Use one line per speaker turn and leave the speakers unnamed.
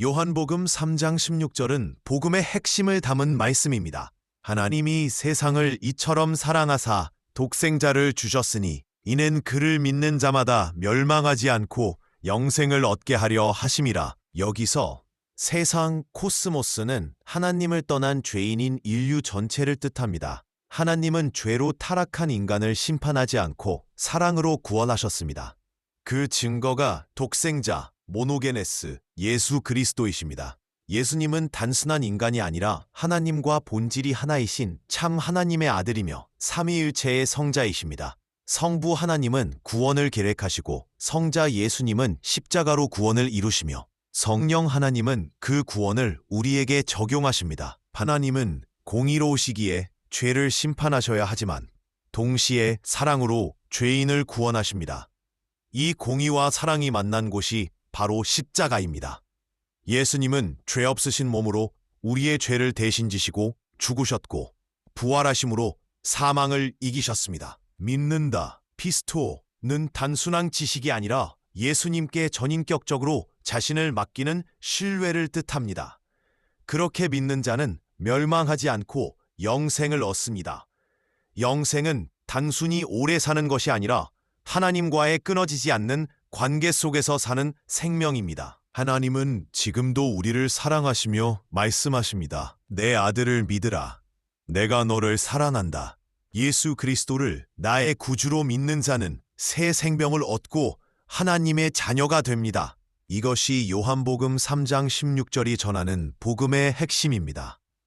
요한복음 3장 16절은 복음의 핵심을 담은 말씀입니다. 하나님이 세상을 이처럼 사랑하사 독생자를 주셨으니 이는 그를 믿는 자마다 멸망하지 않고 영생을 얻게 하려 하심이라. 여기서 세상 코스모스는 하나님을 떠난 죄인인 인류 전체를 뜻합니다. 하나님은 죄로 타락한 인간을 심판하지 않고 사랑으로 구원하셨습니다. 그 증거가 독생자, 모노게네스, 예수 그리스도이십니다. 예수님은 단순한 인간이 아니라 하나님과 본질이 하나이신 참 하나님의 아들이며 삼위일체의 성자이십니다. 성부 하나님은 구원을 계획하시고 성자 예수님은 십자가로 구원을 이루시며 성령 하나님은 그 구원을 우리에게 적용하십니다. 하나님은 공의로우시기에 죄를 심판하셔야 하지만 동시에 사랑으로 죄인을 구원하십니다. 이 공의와 사랑이 만난 곳이 바로 십자가입니다. 예수님은 죄 없으신 몸으로 우리의 죄를 대신 지시고 죽으셨고 부활하심으로 사망을 이기셨습니다. 믿는다. 피스토는 단순한 지식이 아니라 예수님께 전인격적으로 자신을 맡기는 신뢰를 뜻합니다. 그렇게 믿는 자는 멸망하지 않고 영생을 얻습니다. 영생은 단순히 오래 사는 것이 아니라 하나님과의 끊어지지 않는 관계 속에서 사는 생명입니다. 하나님은 지금도 우리를 사랑하시며 말씀하십니다. 내 아들을 믿으라. 내가 너를 사랑한다. 예수 그리스도를 나의 구주로 믿는 자는 새 생명을 얻고 하나님의 자녀가 됩니다. 이것이 요한복음 3장 16절이 전하는 복음의 핵심입니다.